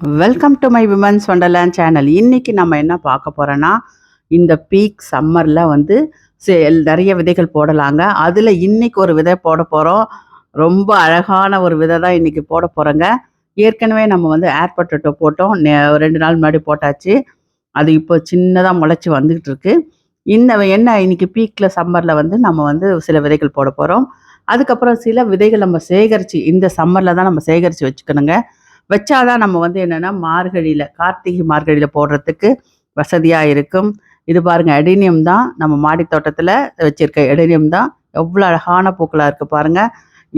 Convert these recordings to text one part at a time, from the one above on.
Welcome to my women's wonderland channel இன்னைக்கு நம்ம என்ன பார்க்க போகிறோன்னா இந்த பீக் சம்மரில் வந்து நிறைய விதைகள் போடலாங்க. அதில் இன்னைக்கு ஒரு விதை போட போகிறோம் ரொம்ப அழகான ஒரு விதை தான் இன்னைக்கு போட போகிறோங்க ஏற்கனவே நம்ம வந்து ஏர் பொட்டேட்டோ போட்டோம். ரெண்டு நாள் முன்னாடி போட்டாச்சு. அது இப்போ சின்னதாக முளைச்சி வந்துகிட்டு இருக்கு. இன்ன என்ன இன்னைக்கு பீக்கில் சம்மரில் வந்து நம்ம வந்து சில விதைகள் போட போகிறோம் அதுக்கப்புறம் சில விதைகள் நம்ம சேகரித்து இந்த சம்மரில் தான் நம்ம சேகரித்து வச்சுக்கணுங்க. வச்சாதான் நம்ம வந்து என்னென்னா மார்கழியில் கார்த்திகை மார்கழியில் போடுறதுக்கு வசதியாக இருக்கும். இது பாருங்கள் எடேனியம் தான் நம்ம மாடி தோட்டத்தில் வச்சுருக்க எடேனியம் தான். எவ்வளோ அழகான பூக்களாக இருக்குது பாருங்கள்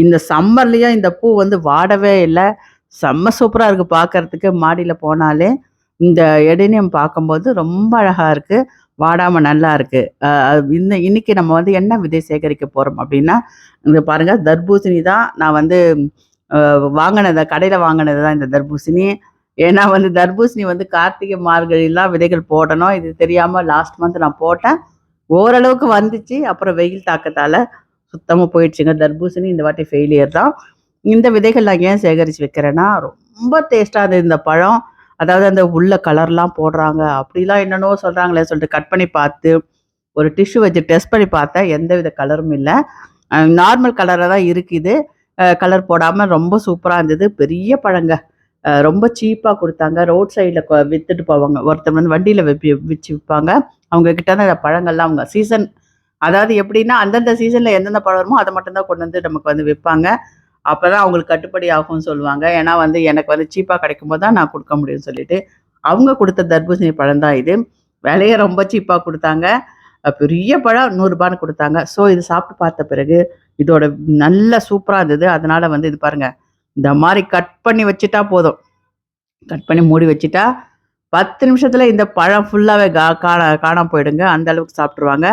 இந்த சம்மர்லேயும் இந்த பூ வந்து வாடவே இல்லை. செம்ம சூப்பராக இருக்குது பார்க்கறதுக்கு மாடியில் போனாலே. இந்த எடேனியம் பார்க்கும்போது ரொம்ப அழகாக இருக்குது வாடாமல் நல்லா இருக்குது இந்த இன்னைக்கு நம்ம வந்து என்ன விதை சேகரிக்க போகிறோம் அப்படின்னா இந்த பாருங்கள் தர்பூசணி தான். நான் வந்து வாங்கினதை கடையில் வாங்கினது தான் இந்த தர்பூசணி. ஏன்னா வந்து தர்பூசணி வந்து கார்த்திகை மார்கழிலாம் விதைகள் போடணும். இது தெரியாமல் லாஸ்ட் மந்த் நான் போட்டேன். ஓரளவுக்கு வந்துச்சு. அப்புறம் வெயில் தாக்கத்தால் சுத்தமாக போயிடுச்சுங்க. தர்பூசணி இந்த வாட்டி ஃபெயிலியர் தான். இந்த விதைகள் நான் ஏன் சேகரித்து வைக்கிறேன்னா ரொம்ப டேஸ்ட்டாக இருந்தது. இந்த பழம் அதாவது அந்த உள்ள கலர்லாம் போடுறாங்க. அப்படிலாம் என்னென்னவோ சொல்கிறாங்களே சொல்லிட்டு கட் பண்ணி பார்த்து ஒரு டிஷ்யூ வச்சு டெஸ்ட் பண்ணி பார்த்தேன். எந்த வித கலரும் இல்லை நார்மல் கலராக தான் இருக்குது. கலர் போடாமல் ரொம்ப சூப்பராக இருந்தது. பெரிய பழங்க. ரொம்ப சீப்பாக கொடுத்தாங்க. ரோட் சைடில் விற்றுட்டு போவாங்க. ஒருத்தர் வந்து வண்டியில் வெப்பி வச்சு விற்பாங்க அவங்கக்கிட்ட அந்த பழங்கள்லாம் அவங்க சீசன் அதாவது எப்படின்னா அந்தந்த சீசனில் எந்தெந்த பழம் வருமோ அதை மட்டும்தான் கொண்டு வந்து நமக்கு வந்து விற்பாங்க அப்போ தான் அவங்களுக்கு கட்டுப்படி ஆகும்னு சொல்லுவாங்க. ஏன்னா வந்து எனக்கு வந்து சீப்பாக கிடைக்கும் போது தான் நான் கொடுக்க முடியும்னு சொல்லிட்டு அவங்க கொடுத்த தர்பூசணி பழம் தான் இது. விலையை ரொம்ப சீப்பாக கொடுத்தாங்க. பெரிய பழம் நூறுரூபான்னு கொடுத்தாங்க. ஸோ இது சாப்பிட்டு பார்த்த பிறகு இதோட நல்ல சூப்பராக இருந்தது. அதனால வந்து இது பாருங்க. இந்த மாதிரி கட் பண்ணி வச்சுட்டா போதும். கட் பண்ணி மூடி வச்சுட்டா பத்து நிமிஷத்தில் இந்த பழம் ஃபுல்லாகவே கா காண காணாம போயிடுங்க. அந்த அளவுக்கு சாப்பிட்ருவாங்க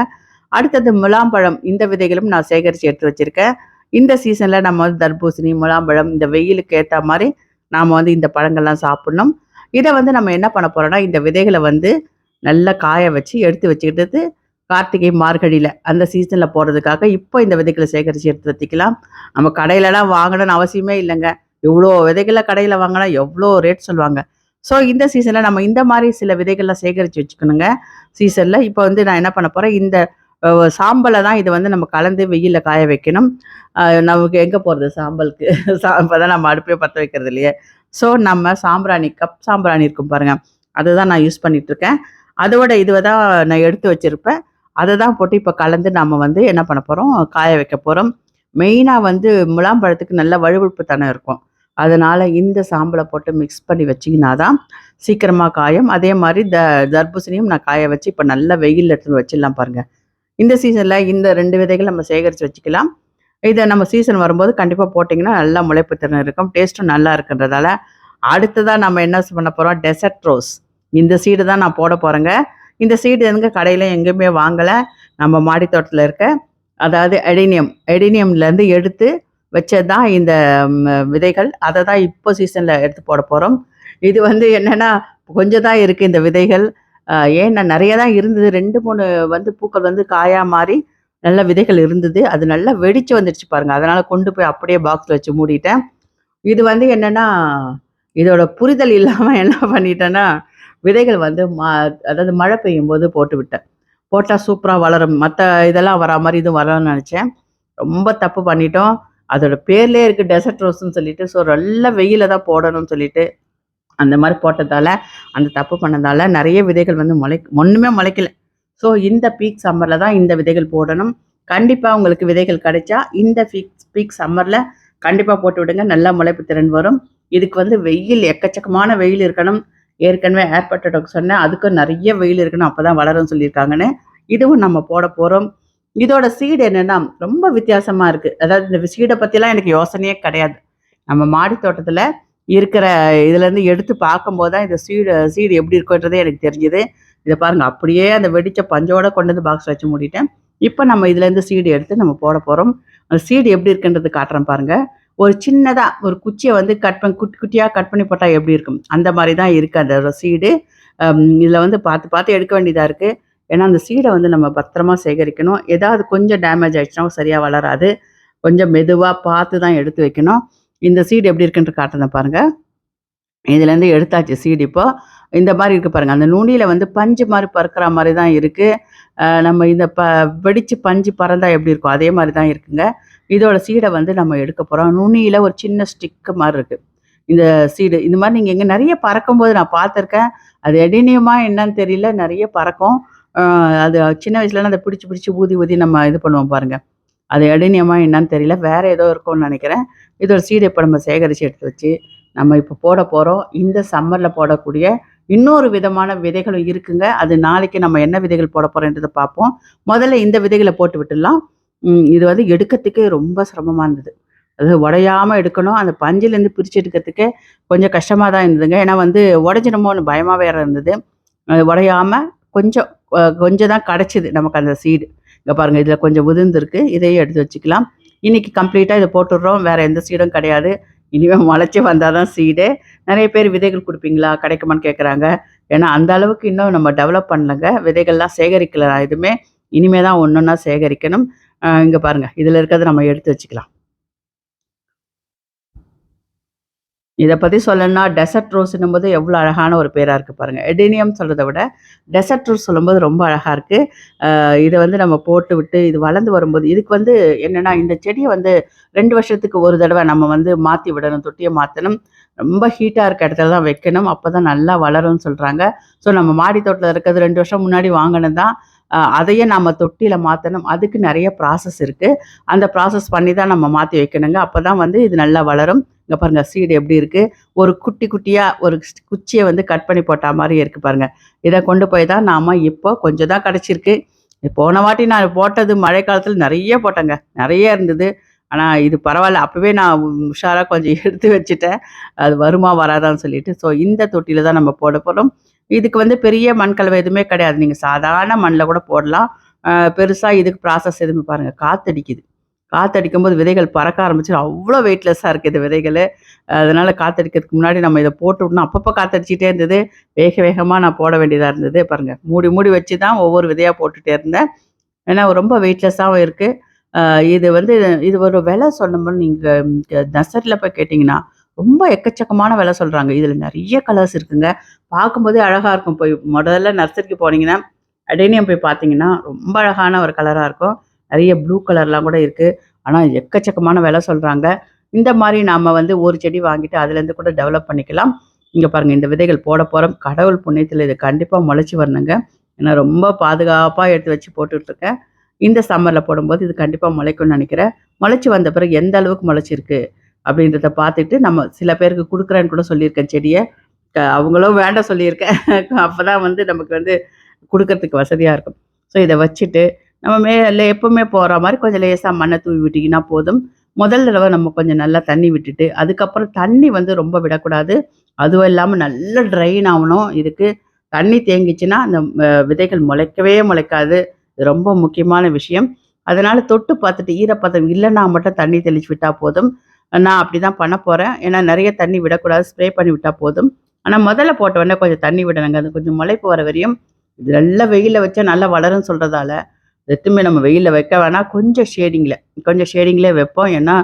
அடுத்தது முலாம்பழம். இந்த விதைகளும் நான் சேகரித்து எடுத்து வச்சுருக்கேன். இந்த சீசனில் நம்ம வந்து தர்பூசணி முலாம்பழம் இந்த வெயிலுக்கு ஏற்ற மாதிரி நாம் வந்து இந்த பழங்கள்லாம் சாப்பிடணும். இதை வந்து நம்ம என்ன பண்ண போகிறோன்னா இந்த விதைகளை வந்து நல்லா காய வச்சு எடுத்து வச்சுக்கிட்டது கார்த்திகை மார்கழியில் அந்த சீசனில் போடுறதுக்காக இப்போ இந்த விதைகளை சேகரித்து எடுத்து வச்சுக்கலாம். நம்ம கடையிலலாம் வாங்கணும்னு அவசியமே இல்லைங்க. இவ்வளோ விதைகளை கடையில் வாங்கினா எவ்வளோ ரேட் சொல்லுவாங்க. ஸோ இந்த சீசனில் நம்ம இந்த மாதிரி சில விதைகள்லாம் சேகரித்து வச்சுக்கணுங்க. சீசனில் இப்போ வந்து நான் என்ன பண்ண போகிறேன் இந்த சாம்பலை தான் இதை வந்து நம்ம கலந்து வெயிலில் காய வைக்கணும். நமக்கு எங்கே போகிறது சாம்பலுக்கு? சாம்பல் தான் நம்ம அடுப்பே பற்ற வைக்கிறது இல்லையே. ஸோ நம்ம சாம்பிராணி கப் சாம்பிராணி இருக்கும் பாருங்க. அதுதான் நான் யூஸ் பண்ணிகிட்ருக்கேன் அதோட இதுவை தான் நான் எடுத்து வச்சிருப்பேன். அதை தான் போட்டு இப்போ கலந்து நம்ம வந்து என்ன பண்ண போகிறோம் காய வைக்க போகிறோம் மெயினாக வந்து முலாம்பழத்துக்கு நல்ல வழுவழுப்பு தனம் இருக்கும். அதனால் இந்த சாம்பலை போட்டு மிக்ஸ் பண்ணி வச்சிங்கன்னா தான் சீக்கிரமாக காயும். அதே மாதிரி த தர்பூசணியும் நான் காய வச்சு இப்போ நல்லா வெயில் எடுத்து வச்சிடலாம் பாருங்கள் இந்த சீசனில் இந்த ரெண்டு விதைகள் நம்ம சேகரித்து வச்சுக்கலாம். இதை நம்ம சீசன் வரும்போது கண்டிப்பாக போட்டிங்கன்னா நல்லா முளைப்பு திறன் இருக்கும். டேஸ்ட்டும் நல்லா இருக்குன்றதால அடுத்ததாக நம்ம என்ன பண்ண போகிறோம் டெசர்ட் ரோஸ் இந்த சீடு தான் நான் போட போகிறேங்க இந்த சீடு எங்கே கடையில் எங்கேயுமே வாங்கலை. நம்ம மாடித்தோட்டத்தில் இருக்க அதாவது எடினியம் எடினியம்லேருந்து எடுத்து வச்சது தான் இந்த விதைகள். அதை தான் இப்போ சீசனில் எடுத்து போட போகிறோம் இது வந்து என்னென்னா கொஞ்சம் தான் இருக்குது இந்த விதைகள். ஏன்னா நிறைய தான் இருந்தது. ரெண்டு மூணு வந்து பூக்கள் வந்து காயா மாறி நல்ல விதைகள் இருந்தது. அது நல்லா வெடிச்சு வந்துடுச்சு பாருங்க. அதனால கொண்டு போய் அப்படியே பாக்ஸில் வச்சு மூடிட்டேன். இது வந்து என்னென்னா இதோட புரிதல் இல்லாமல் என்ன பண்ணிட்டேன்னா விதைகள் வந்து மா அதாவது மழை பெய்யும் போது போட்டு விட்டேன். போட்டால் சூப்பராக வளரும். மற்ற இதெல்லாம் வரா மாதிரி இதுவும் வரணும்னு நினச்சேன். ரொம்ப தப்பு பண்ணிட்டோம். அதோட பேர்லேயே இருக்குது டெசர்ட் ரோஸ்ன்னு சொல்லிட்டு. ஸோ நல்ல வெயில தான் போடணும்னு சொல்லிட்டு அந்த மாதிரி போட்டதால அந்த தப்பு பண்ணதால நிறைய விதைகள் வந்து முளை ஒன்றுமே முளைக்கல. ஸோ இந்த பீக் சம்மரில் தான் இந்த விதைகள் போடணும். கண்டிப்பாக உங்களுக்கு விதைகள் கிடைச்சா இந்த பீக் பீக் சம்மரில் கண்டிப்பாக போட்டு விடுங்க. நல்லா முளைப்பு திறன் வரும். இதுக்கு வந்து வெயில் எக்கச்சக்கமான வெயில் இருக்கணும். ஏற்கனவே ஏர் சொன்னேன் அதுக்கும் நிறைய வெயில் இருக்கணும் அப்போ தான் வளரும்னு சொல்லியிருக்காங்கன்னு இதுவும் நம்ம போட போகிறோம் இதோட சீடு என்னென்னா ரொம்ப வித்தியாசமாக இருக்குது அதாவது இந்த சீடை பற்றிலாம் எனக்கு யோசனையே கிடையாது. நம்ம மாடி தோட்டத்தில் இருக்கிற இதுலேருந்து எடுத்து பார்க்கும்போது தான் இந்த சீடு சீடு எப்படி இருக்குன்றதே எனக்கு தெரிஞ்சுது. இதை பாருங்கள் அப்படியே அந்த வெடித்த பஞ்சோட கொண்டு வந்து பாக்ஸ் வச்சு மூடிட்டேன் இப்போ நம்ம இதுலேருந்து சீடு எடுத்து நம்ம போட போகிறோம் அந்த சீடு எப்படி இருக்குன்றது காட்டுறேன் பாருங்கள் ஒரு சின்னதாக ஒரு குச்சியை வந்து கட் பண்ணி குட்டி குட்டியாக கட் பண்ணி போட்டால் எப்படி இருக்கும் அந்த மாதிரி தான் இருக்குது அந்த சீடு இதில் வந்து பார்த்து பார்த்து எடுக்க வேண்டியதாக இருக்குது ஏன்னா அந்த சீடை வந்து நம்ம பத்திரமா சேகரிக்கணும் ஏதாவது கொஞ்சம் டேமேஜ் ஆயிடுச்சுன்னா சரியாக வளராது கொஞ்சம் மெதுவாக பார்த்து தான் எடுத்து வைக்கணும் இந்த சீடு எப்படி இருக்குன்ட்டு காட்டுறேன் பாருங்க இதுலேருந்து எடுத்தாச்சு சீடு இப்போ. இந்த மாதிரி இருக்குது பாருங்க. அந்த நுனியில் வந்து பஞ்சு மாதிரி பறக்கிற மாதிரி தான் இருக்குது நம்ம இந்த ப வெடித்து பஞ்சு பறந்தால் எப்படி இருக்கும்? அதே மாதிரி தான் இருக்குங்க. இதோட சீடை வந்து நம்ம எடுக்க போகிறோம் நுனியில் ஒரு சின்ன ஸ்டிக்கு மாதிரி இருக்குது இந்த சீடு. இந்த மாதிரி நீங்கள் எங்க நிறைய பறக்கும்போது நான் பார்த்துருக்கேன். அது எடேனியமா என்னன்னு தெரியல. நிறைய பறக்கும். அது சின்ன வயசுலலாம் அதை பிடிச்சி பிடிச்சி ஊதி, ஊதி நம்ம இது பண்ணுவோம் பாருங்கள் அது எடேனியமா என்னன்னு தெரியல. வேறு ஏதோ இருக்கும்னு நினைக்கிறேன் இதோட சீடை இப்போ நம்ம சேகரித்து எடுத்து வச்சு, நம்ம இப்போ போட போகிறோம் இந்த சம்மரில் போடக்கூடிய இன்னொரு விதமான விதைகளும் இருக்குங்க. அது நாளைக்கு நம்ம என்ன விதைகள் போட போகிறோன்றதை பார்ப்போம். முதல்ல இந்த விதைகளை போட்டு விட்டுடலாம். இது வந்து எடுக்கறதுக்கே ரொம்ப சிரமமாக இருந்தது. அது உடையாம எடுக்கணும். அந்த பஞ்சுலேருந்து பிரித்து எடுக்கிறதுக்கே கொஞ்சம் கஷ்டமாக தான் இருந்ததுங்க. ஏன்னா வந்து உடஞ்சினமோன்னு பயமாக வேற இருந்தது. அது கொஞ்சம் கொஞ்சம் தான் கிடச்சிது நமக்கு அந்த சீடு. இங்கே பாருங்கள் இதில் கொஞ்சம் உதிர்ந்துருக்கு இதையும் எடுத்து வச்சுக்கலாம். இன்னைக்கு கம்ப்ளீட்டாக இதை போட்டுடுறோம். வேறு எந்த சீடும் கிடையாது. இனிமேல் முளைச்சி வந்தால் தான் சீடு. நிறைய பேர் விதைகள் கொடுப்பீங்களா கிடைக்குமான்னு கேட்குறாங்க. ஏன்னா அந்த அளவுக்கு இன்னும் நம்ம டெவலப் பண்ணலங்க. விதைகள்லாம் சேகரிக்கல எதுவுமே. இனிமே தான் ஒன்று ஒன்றா சேகரிக்கணும். இங்கே இங்க பாருங்க. இதுல இருக்கிறத நம்ம எடுத்து வச்சுக்கலாம். இதை பத்தி சொல்லணும்னா டெசர்ட் ரோஸ்ன்னும்போது எவ்வளோ அழகான ஒரு பேராக இருக்கு பாருங்க. எடேனியம் சொல்றதை விட, டெசர்ட் ரோஸ் சொல்லும்போது ரொம்ப அழகா இருக்கு. இதை வந்து நம்ம போட்டு விட்டு இது வளர்ந்து வரும்போது இதுக்கு வந்து என்னன்னா, இந்த செடியை வந்து ரெண்டு வருஷத்துக்கு ஒரு தடவை நம்ம வந்து மாற்றி விடணும். தொட்டியை மாற்றணும் ரொம்ப ஹீட்டாக இருக்க இடத்துல தான் வைக்கணும். அப்போ தான் நல்லா வளரும்னு சொல்கிறாங்க ஸோ நம்ம மாடி தோட்டத்தில் இருக்கிறது ரெண்டு வருஷம் முன்னாடி வாங்குனது தான். அதையே நம்ம தொட்டியில் மாற்றணும் அதுக்கு நிறைய ப்ராசஸ் இருக்குது அந்த ப்ராசஸ் பண்ணி தான் நம்ம மாற்றி வைக்கணுங்க. அப்போ தான் வந்து இது நல்லா வளரும். இங்கே பாருங்க சீடு எப்படி இருக்குது ஒரு குட்டி குட்டியாக ஒரு குச்சியை வந்து கட் பண்ணி போட்டால் மாதிரி இருக்குது பாருங்கள் இதை கொண்டு போய் தான் நாம் இப்போ கொஞ்சம் தான் கிடச்சிருக்கு போன வாட்டி நான் போட்டது மழை காலத்தில் நிறைய போட்டேங்க. நிறைய இருந்தது. ஆனால் இது பரவாயில்ல அப்போவே நான் உஷாராக கொஞ்சம் எடுத்து வச்சுட்டேன். அது வருமா? வராதான்னு சொல்லிட்டு. ஸோ இந்த தொட்டியில் தான் நம்ம போட போகிறோம் இதுக்கு வந்து பெரிய மண் கலவை எதுவுமே கிடையாது. நீங்கள் சாதாரண மண்ணில் கூட போடலாம். பெருசாக இதுக்கு ப்ராசஸ் எதுவுமே காற்றடிக்குது காத்தடிக்குது. காத்தடிக்கும்போது விதைகள் பறக்க ஆரம்பிச்சுரும். அவ்வளோ வெயிட்லெஸ்ஸாக இருக்குது இந்த விதைகள் அதனால் காத்தடிக்கிறதுக்கு முன்னாடி நம்ம இதை போட்டு விடணும். அப்பப்போ காற்றடிச்சிட்டே இருந்தது. வேக வேகமாக நான் போட வேண்டியதாக இருந்தது. பாருங்கள் மூடி மூடி வச்சு தான் ஒவ்வொரு விதையாக போட்டுகிட்டே இருந்தேன். ஏன்னா ரொம்ப வெயிட்லெஸ்ஸாகவும் இருக்குது இது வந்து இது ஒரு விலை சொன்னோம்னா நீங்கள் இங்க போய் கேட்டிங்கன்னா ரொம்ப எக்கச்சக்கமான விலை சொல்கிறாங்க இதில் நிறைய கலர்ஸ் இருக்குங்க. பார்க்கும்போதே அழகாக இருக்கும். போய் முதல்ல நர்சரிக்கு போனீங்கன்னா, அடேனியம் போய் பார்த்தீங்கன்னா, ரொம்ப அழகான ஒரு கலராக இருக்கும். நிறைய ப்ளூ கலர்லாம் கூட இருக்குது ஆனால் எக்கச்சக்கமான விலை சொல்கிறாங்க இந்த மாதிரி நாம் வந்து ஒரு செடி வாங்கிட்டு அதுலேருந்து கூட டெவலப் பண்ணிக்கலாம். இங்கே பாருங்கள் இந்த விதைகள் போட போகிறோம் கடவுள் புண்ணியத்தில் இது கண்டிப்பாக முளைச்சி வரணுங்க. ஏன்னா ரொம்ப பாதுகாப்பாக எடுத்து வச்சு போட்டுட்ருக்கேன். இந்த சம்மரில் போடும்போது இது கண்டிப்பாக முளைக்கும்னு நினைக்கிறேன் முளைச்சி வந்த பிறகு எந்த அளவுக்கு முளைச்சிருக்கு அப்படின்றத பார்த்துட்டு நம்ம சில பேருக்கு கொடுக்குறேன்னு கூட சொல்லியிருக்கேன் செடியை அவங்களும் வேண்டாம் சொல்லியிருக்கேன். அப்போ தான் வந்து நமக்கு வந்து கொடுக்கறதுக்கு வசதியாக இருக்கும். ஸோ இதை வச்சுட்டு நம்ம மேல எப்பவுமே போகிற மாதிரி கொஞ்சம் லேசாக மண்ணை தூவி விட்டீங்கன்னா போதும். முதல் தடவை நம்ம கொஞ்சம் நல்லா தண்ணி விட்டுட்டு, அதுக்கப்புறம் தண்ணி வந்து ரொம்ப விடக்கூடாது. அதுவும் இல்லாமல் நல்லா ட்ரைன் ஆகணும் இதுக்கு தண்ணி தேங்கிச்சுன்னா, அந்த விதைகள் முளைக்கவே முளைக்காது. ரொம்ப முக்கியமான விஷயம். அதனால் தொட்டு பார்த்துட்டு ஈரப்பதம் இல்லைன்னா மட்டும் தண்ணி தெளிச்சு விட்டால் போதும். நான் அப்படி தான் பண்ண போகிறேன் ஏன்னா நிறைய தண்ணி விடக்கூடாது. ஸ்ப்ரே பண்ணி விட்டால் போதும். ஆனால் முதல்ல போட்ட உடனே கொஞ்சம் தண்ணி விடணுங்க. அது கொஞ்சம் முளைப்பு வர வரையும் இது நல்லா வெயிலில் வச்சா நல்லா வளரும்னு சொல்கிறதால எத்துமே நம்ம வெயிலில் வைக்க வேணாம். கொஞ்சம் ஷேடிங்கில் கொஞ்சம் ஷேடிங்லேயே வைப்போம். ஏன்னா,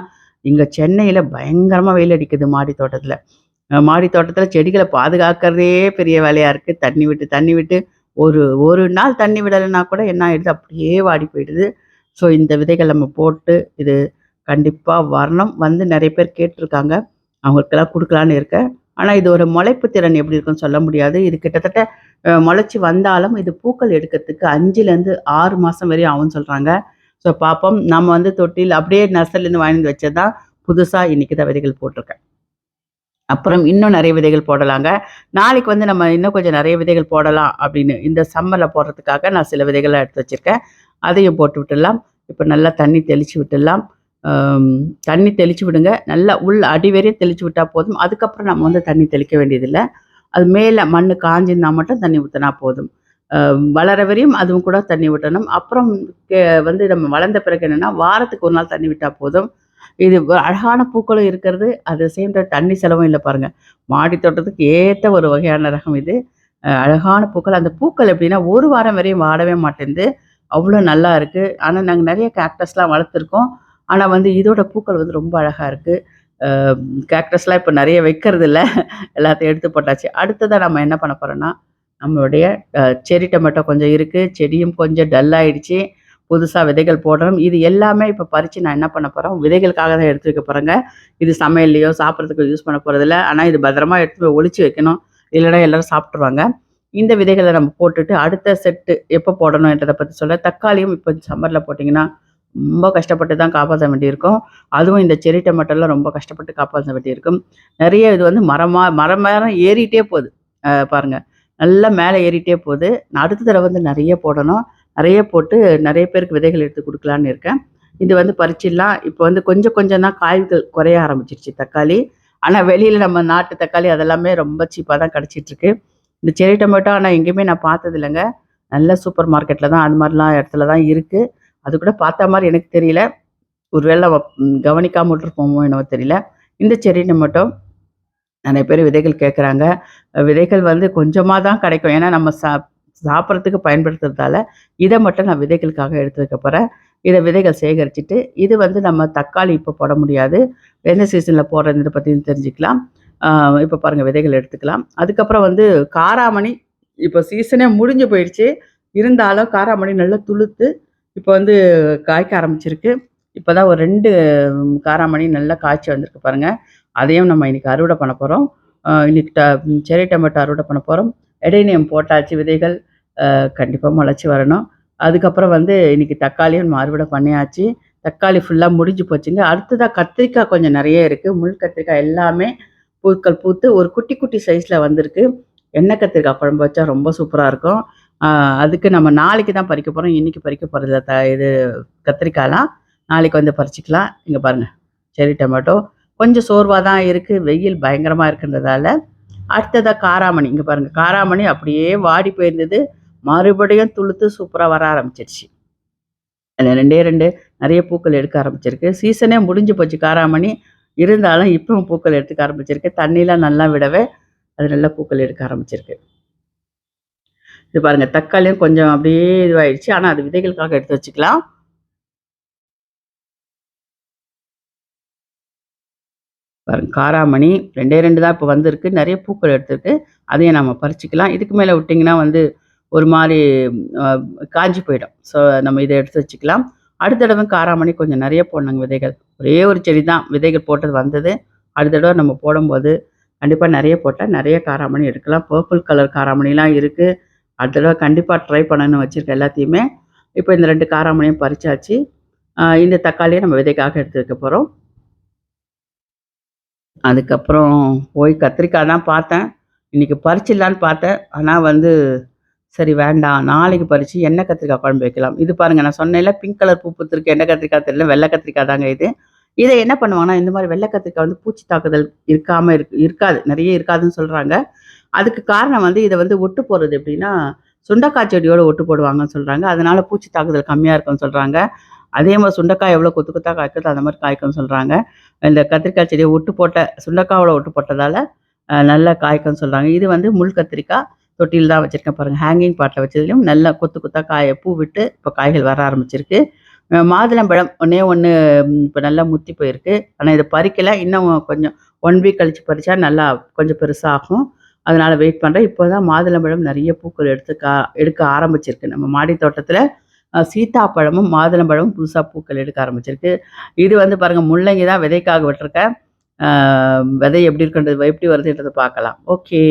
இங்கே சென்னையில் பயங்கரமாக வெயில் அடிக்குது மாடி தோட்டத்தில் மாடி தோட்டத்தில் செடிகளை பாதுகாக்கிறதே பெரிய வேலையாக இருக்குது தண்ணி விட்டு, தண்ணி விட்டு ஒரு ஒரு நாள் தண்ணி விடலைன்னா கூட என்ன ஆயிடுது, அப்படியே வாடி போயிடுது. ஸோ இந்த விதைகள் நம்ம போட்டு இது கண்டிப்பாக வரணும். வந்து நிறைய பேர் கேட்டுருக்காங்க. அவங்களுக்கெல்லாம் கொடுக்கலான்னு இருக்கேன். ஆனால் இது ஒரு முளைப்பு திறன் எப்படி இருக்குன்னு சொல்ல முடியாது. இது கிட்டத்தட்ட முளைச்சி வந்தாலும் இது பூக்கள் எடுக்கிறதுக்கு அஞ்சுலேருந்து ஆறு மாதம் வரையும் ஆகும்னு சொல்கிறாங்க ஸோ பார்ப்போம். நம்ம வந்து தொட்டியில் அப்படியே நர்சரிலேருந்து வாங்கி வச்சது தான். புதுசாக இன்னைக்கு தான் விதைகள் போட்டிருக்கேன். அப்புறம் இன்னும் நிறைய விதைகள் போடலாங்க. நாளைக்கு வந்து நம்ம இன்னும் கொஞ்சம் நிறைய விதைகள் போடலாம் அப்படின்னு இந்த சம்மரில் போடுறதுக்காக நான் சில விதைகளை எடுத்து வச்சிருக்கேன். அதையும் போட்டு விட்டுடலாம். இப்போ நல்லா தண்ணி தெளித்து விட்டுடலாம். தண்ணி தெளிச்சு விடுங்க. நல்லா உள் அடிவரையும் தெளிச்சு விட்டால் போதும். அதுக்கப்புறம் நம்ம வந்து தண்ணி தெளிக்க வேண்டியதில்லை அது மேலே மண் காஞ்சிருந்தா மட்டும் தண்ணி ஊற்றினா போதும். வளர வரையும் அதுவும் கூட தண்ணி விட்டணும் அப்புறம் வந்து நம்ம வளர்ந்த பிறகு என்னென்னா வாரத்துக்கு ஒரு நாள் தண்ணி விட்டால் போதும். இது அழகான பூக்களும் இருக்கிறது. அது சேம் டைம் தண்ணி செலவும் இல்லை பாருங்கள் மாடி தோட்டத்துக்கு ஏற்ற ஒரு வகையான ரகம் இது. அழகான பூக்கள். அந்த பூக்கள் எப்படின்னா, ஒரு வாரம் வரையும் வாடவே மாட்டேன்து. அவ்வளோ நல்லா இருக்குது ஆனால் நாங்கள் நிறைய கேக்டஸ்லாம் வளர்த்துருக்கோம். ஆனால் வந்து இதோட பூக்கள் வந்து ரொம்ப அழகாக இருக்குது கேக்டஸ்லாம் இப்போ நிறைய வைக்கிறது இல்லை எல்லாத்தையும் எடுத்து போட்டாச்சு. அடுத்ததாக நம்ம என்ன பண்ண போகிறோன்னா நம்மளுடைய செடி டொமேட்டோ கொஞ்சம் இருக்குது செடியும் கொஞ்சம் டல் ஆயிடுச்சு. விதைகள் போடுறோம். இது எல்லாமே இப்போ பறித்து நான் என்ன பண்ண போகிறோம் விதைகளுக்காக தான் எடுத்து வைக்க போகிறேங்க இது சமையல்லையோ சாப்பிட்றதுக்கு யூஸ் பண்ண போகிறதில்ல ஆனால் இது பத்திரமா எடுத்து போய் ஒழிச்சு வைக்கணும். இல்லைன்னா எல்லோரும் சாப்பிட்ருவாங்க இந்த விதைகளை நம்ம போட்டுட்டு, அடுத்த செட்டு எப்போ போடணும்ன்றத பற்றி சொல்ல தக்காளியும் இப்போ சம்மரில் போட்டிங்கன்னா ரொம்ப கஷ்டப்பட்டு தான் காப்பாற்ற வேண்டியிருக்கும். அதுவும் இந்த செரி டொமேட்டோலாம் ரொம்ப கஷ்டப்பட்டு காப்பாற்ற வேண்டியிருக்கும். நிறைய இது வந்து மரமா மரம் மரம் ஏறிட்டே போகுது பாருங்கள் நல்லா மேலே ஏறிட்டே போகுது நான் அடுத்த தடவை வந்து நிறைய போடணும். நிறைய போட்டு நிறைய பேருக்கு விதைகள் எடுத்து கொடுக்கலான்னு இருக்கேன். இது வந்து பறிச்சிடலாம். இப்போ வந்து கொஞ்சம் கொஞ்சம் தான் காய்கள் குறைய ஆரம்பிச்சிருச்சு தக்காளி. ஆனால் வெளியில் நம்ம நாட்டு தக்காளி அதெல்லாமே ரொம்ப சீப்பாக தான் கிடச்சிட்ருக்கு இந்த செடி டொமேட்டோ ஆனால் எங்கேயுமே நான் பார்த்தது இல்லைங்க நல்ல சூப்பர் மார்க்கெட்டில் தான் அது மாதிரிலாம் இடத்துல தான் இருக்குது அது கூட பார்த்த மாதிரி எனக்கு தெரியல. ஒருவேளை கவனிக்காம விட்டுருப்போமோ என்னவோ தெரியல. இந்த செர்ரி மட்டும் நிறைய பேர் விதைகள் கேட்குறாங்க. விதைகள் வந்து கொஞ்சமாக தான் கிடைக்கும். ஏன்னா நம்ம சா சாப்பிட்றதுக்கு பயன்படுத்துறதால, இதை மட்டும் நான் விதைகளுக்காக எடுத்து வைக்க போகிறேன் இதை விதைகள் சேகரிச்சுட்டு, இது வந்து நம்ம தக்காளி இப்போ போட முடியாது. எந்த சீசனில் போடுறதை பற்றியும் தெரிஞ்சுக்கலாம். இப்போ பாருங்கள் விதைகள் எடுத்துக்கலாம். அதுக்கப்புறம் வந்து காராமணி இப்போ சீசனே முடிஞ்சு போயிடுச்சு. இருந்தாலும் காராமணி நல்லா துளுத்து, இப்போ வந்து காய்க்க ஆரம்பிச்சிருக்கு. இப்போ தான் ஒரு ரெண்டு காராமணி நல்லா காய்ச்சி வந்திருக்கு பாருங்கள் அதையும் நம்ம இன்றைக்கி அறுவடை பண்ண போகிறோம் இன்னைக்கு ட செரி டொமேட்டோ அறுவடை பண்ண போகிறோம் இடைநியம் போட்டாச்சு விதைகள். கண்டிப்பாக முளைச்சி வரணும். அதுக்கப்புறம் வந்து இன்றைக்கி தக்காளியும் நம்ம அறுவடை பண்ணியாச்சு. தக்காளி ஃபுல்லாக முடிஞ்சு போச்சுங்க. அடுத்ததாக கத்திரிக்காய் கொஞ்சம் நிறைய இருக்குது முள் கத்திரிக்காய் எல்லாமே பூக்கள் பூத்து ஒரு குட்டி குட்டி சைஸில் வந்திருக்கு. எண்ணெய் கத்திரிக்காய் குழம்பு வச்சா ரொம்ப சூப்பராக இருக்கும். அதுக்கு நம்ம நாளைக்கு தான் பறிக்க போகிறோம் இன்றைக்கி பறிக்க போகிறதில்ல த இது கத்திரிக்காய்லாம். நாளைக்கு வந்து பறிச்சிக்கலாம் இங்கே பாருங்கள் செரி டொமேட்டோ. கொஞ்சம் சோர்வாக தான் இருக்குது வெயில் பயங்கரமாக இருக்குன்றதால. அடுத்ததாக காராமணி. இங்கே பாருங்கள் காராமணி அப்படியே வாடி போயிருந்தது. மறுபடியும் துளுத்து சூப்பராக வர ஆரம்பிச்சிருச்சு. ரெண்டே ரெண்டு நிறைய பூக்கள் எடுக்க ஆரம்பிச்சிருக்கு. சீசனே முடிஞ்சு போச்சு காராமணி. இருந்தாலும் இப்பவும் பூக்கள் எடுத்துக்க ஆரம்பிச்சிருக்கு. தண்ணிலாம் நல்லா விடவே, அது நல்லா பூக்கள் எடுக்க ஆரம்பிச்சிருக்கு. இது பாருங்கள் தக்காளியும் கொஞ்சம் அப்படியே இதுவாயிடுச்சு. ஆனால் அது விதைகளுக்காக எடுத்து வச்சுக்கலாம். பாருங்க காராமணி 2டே 2 தான் இப்போ வந்திருக்கு. நிறைய பூக்கள் எடுத்துருக்கு அதையும் நம்ம பறிச்சிக்கலாம் இதுக்கு மேலே விட்டிங்கன்னா வந்து ஒரு மாதிரி காஞ்சி போயிடும். ஸோ நம்ம இதை எடுத்து வச்சுக்கலாம். அடுத்த தடவை காராமணி கொஞ்சம் நிறைய போடணுங்க விதைகள். ஒரே ஒரு செடி தான் விதைகள் போட்டது வந்தது. அடுத்த தடவை நம்ம போடும்போது, கண்டிப்பாக நிறைய போட்டால் நிறைய காராமணி எடுக்கலாம். பர்பிள் கலர் காராமணிலாம் இருக்குது அடுத்த தடவை கண்டிப்பாக ட்ரை பண்ணணும்னு வச்சுருக்கேன் எல்லாத்தையுமே. இப்போ இந்த ரெண்டு காராமணியும் பறிச்சாச்சு. இந்த தக்காளியை நம்ம விதைக்காக எடுத்து வைக்க போகிறோம் அதுக்கப்புறம் போய் கத்திரிக்காய் தான் பார்த்தேன். இன்றைக்கி பறிச்சிடலான்னு பார்த்தேன். ஆனால் வந்து சரி வேண்டாம். நாளைக்கு பறித்து எண்ணெய் கத்திரிக்காய் குழம்பு வைக்கலாம். இது பாருங்கள் நான் சொன்னேன்ல பிங்க் கலர் பூ பூத்திருக்கு. எண்ணெய் கத்திரிக்காய் தெரியல. வெள்ளை கத்திரிக்காய் தாங்க இது. இதை என்ன பண்ணுவாங்கன்னா, இந்த மாதிரி வெள்ளை கத்திரிக்காய் வந்து பூச்சி தாக்குதல் இருக்காமல் இருக்கு இருக்காது. நிறைய இருக்காதுன்னு சொல்கிறாங்க அதுக்கு காரணம் வந்து இதை வந்து ஒட்டு போடுறது எப்படின்னா, சுண்டைக்காய் செடியோட ஒட்டு போடுவாங்கன்னு சொல்கிறாங்க அதனால பூச்சி தாக்குதல் கம்மியாக இருக்கும்னு சொல்கிறாங்க அதே மாதிரி சுண்டைக்காய் எவ்வளோ கொத்து கொத்தா காய்க்குது அந்த மாதிரி காய்க்கும்னு சொல்கிறாங்க இந்த கத்திரிக்காய் செடியை ஒட்டு போட்ட சுண்டைக்காவோட ஒட்டு போட்டதால் நல்லா காய்க்கும்னு சொல்கிறாங்க இது வந்து முள் கத்திரிக்காய். தொட்டியில் தான் வச்சுருக்கேன் பாருங்கள் ஹேங்கிங் பாட்டில் வச்சதுலையும் நல்லா கொத்து கொத்தா காய பூ விட்டு இப்போ காய்கள் வர ஆரம்பிச்சிருக்கு. மாதுளம்பழம் ஒன்றே ஒன்று இப்போ நல்லா முத்தி போயிருக்கு. ஆனால் இதை பறிக்கலை இன்னும் கொஞ்சம் ஒன் வீக் கழித்து பறித்தா நல்லா கொஞ்சம் பெருசாகும். அதனால் வெயிட் பண்ணுறேன் இப்போ தான் மாதுளம்பழம் நிறைய பூக்கள் எடுத்து கா எடுக்க ஆரம்பிச்சிருக்கு. நம்ம மாடி தோட்டத்தில் சீத்தாப்பழமும், மாதுளம்பழமும் புதுசாக பூக்கள் எடுக்க ஆரம்பிச்சிருக்கு. இது வந்து பாருங்கள் முள்ளங்கி தான் விதைக்காக விட்டுருக்கேன். விதை எப்படி இருக்குன்றது எப்படி வருதுன்றத பார்க்கலாம். ஓகே.